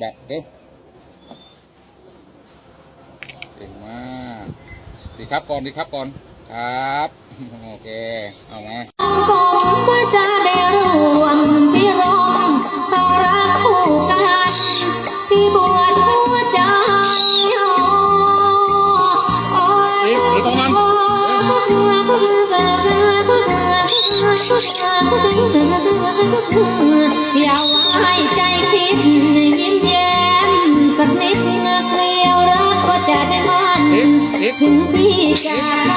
แบบเร็วเก่งมากดีครับก่อนดีครับก่อน ครับ โอเค เอามาผมว่าจะได้รวมพิรมเขารักคู่กันที่บวชหัวใจโอ้ยอีกอีกประมาณอย่าว่า ถึงพี่จะไป